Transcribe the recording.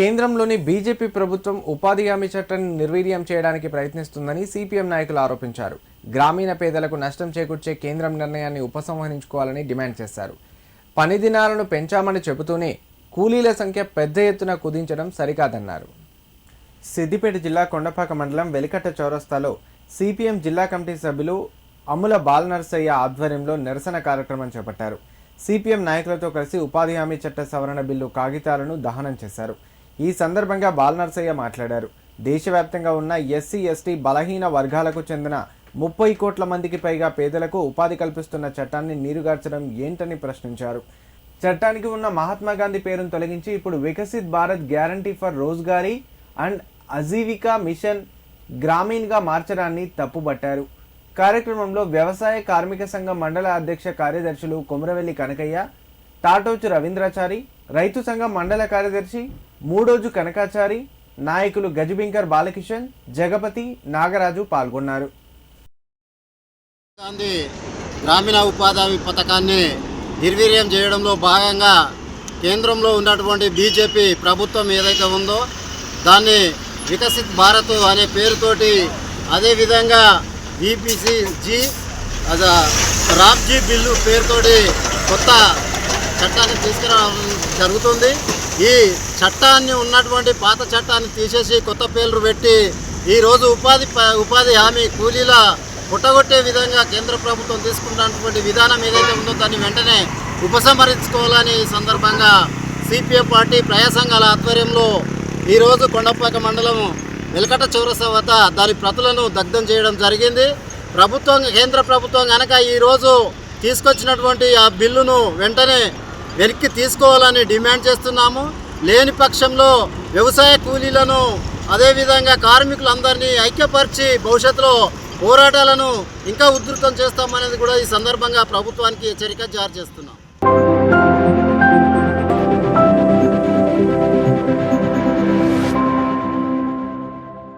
కేంద్రంలోని బీజేపీ ప్రభుత్వం ఉపాధి హామీ చట్టాన్ని నిర్వీర్యం చేయడానికి ప్రయత్నిస్తుందని సిపిఎం నాయకులు ఆరోపించారు. గ్రామీణ పేదలకు నష్టం చేకూర్చే కేంద్రం నిర్ణయాన్ని ఉపసంహరించుకోవాలని డిమాండ్ చేశారు. పని దినాలను పెంచామని చెబుతూనే కూలీల సంఖ్య పెద్ద ఎత్తున కుదించడం సరికాదన్నారు. సిద్దిపేట జిల్లా కొండపాక మండలం వెలికట్ట చౌరస్తాలో సిపిఎం జిల్లా కమిటీ సభ్యులు అమ్ముల బాలనర్సయ్య ఆధ్వర్యంలో నిరసన కార్యక్రమం చేపట్టారు. సిపిఎం నాయకులతో కలిసి ఉపాధి హామీ చట్ట సవరణ బిల్లు కాగితాలను దహనం చేశారు. ఈ సందర్భంగా బాలనర్సయ్య మాట్లాడారు. దేశవ్యాప్తంగా ఉన్న ఎస్సీ ఎస్టీ బలహీన వర్గాలకు చెందిన ముప్పై కోట్ల మందికి పైగా పేదలకు ఉపాధి కల్పిస్తున్న చట్టాన్ని నీరుగార్చడం ఏంటని ప్రశ్నించారు. చట్టానికి ఉన్న మహాత్మా గాంధీ పేరును తొలగించి ఇప్పుడు Viksit Bharat guarantee for Rozgar and Ajeevika mission గ్రామీణ్గా మార్చడాన్ని తప్పుబట్టారు. కార్యక్రమంలో వ్యవసాయ కార్మిక సంఘం మండల అధ్యక్ష కార్యదర్శులు కొమరవెల్లి కనకయ్య తాటోచు రవీంద్రాచారి రైతు సంఘం మండల కార్యదర్శి మూడోజు కనకాచారి నాయకులు గజబింకర్ బాలకిషన్ జగపతి నాగరాజు పాల్గొన్నారు. గాంధీ గ్రామీణ ఉపాధి హామీ పథకాన్ని నిర్వీర్యం చేయడంలో భాగంగా కేంద్రంలో ఉన్నటువంటి బీజేపీ ప్రభుత్వం ఏదైతే ఉందో దాన్ని వికసిత్ భారత్ అనే పేరుతోటి అదేవిధంగా ఈపీసీజీ జీ రామ్జీ బిల్లు పేరుతోటి కొత్త చట్టాన్ని తీసుకురావడం జరుగుతుంది. ఈ చట్టాన్ని ఉన్నటువంటి పాత చట్టాన్ని తీసేసి కొత్త పేర్లు పెట్టి ఈరోజు ఉపాధి ఉపాధి హామీ కూలీల పుట్టగొట్టే విధంగా కేంద్ర ప్రభుత్వం తీసుకున్నటువంటి విధానం ఏదైతే ఉందో దాన్ని వెంటనే ఉపసంహరించుకోవాలని సందర్భంగా సిపిఎం పార్టీ ప్రజా సంఘాల ఆధ్వర్యంలో ఈరోజు కొండపాక మండలం వెలకట చౌరస వద్ద దాని ప్రతులను దగ్ధం చేయడం జరిగింది. ప్రభుత్వం కేంద్ర ప్రభుత్వం కనుక ఈరోజు తీసుకొచ్చినటువంటి ఆ బిల్లును వెంటనే వెనక్కి తీసుకోవాలని డిమాండ్ చేస్తున్నాము. లేని పక్షంలో వ్యవసాయ కూలీలను అదేవిధంగా కార్మికులందరినీ ఐక్యపరిచి భవిష్యత్తులో పోరాటాలను ఇంకా ఉధృతం చేస్తామనేది కూడా ఈ సందర్భంగా ప్రభుత్వానికి హెచ్చరిక జారీ చేస్తున్నాం.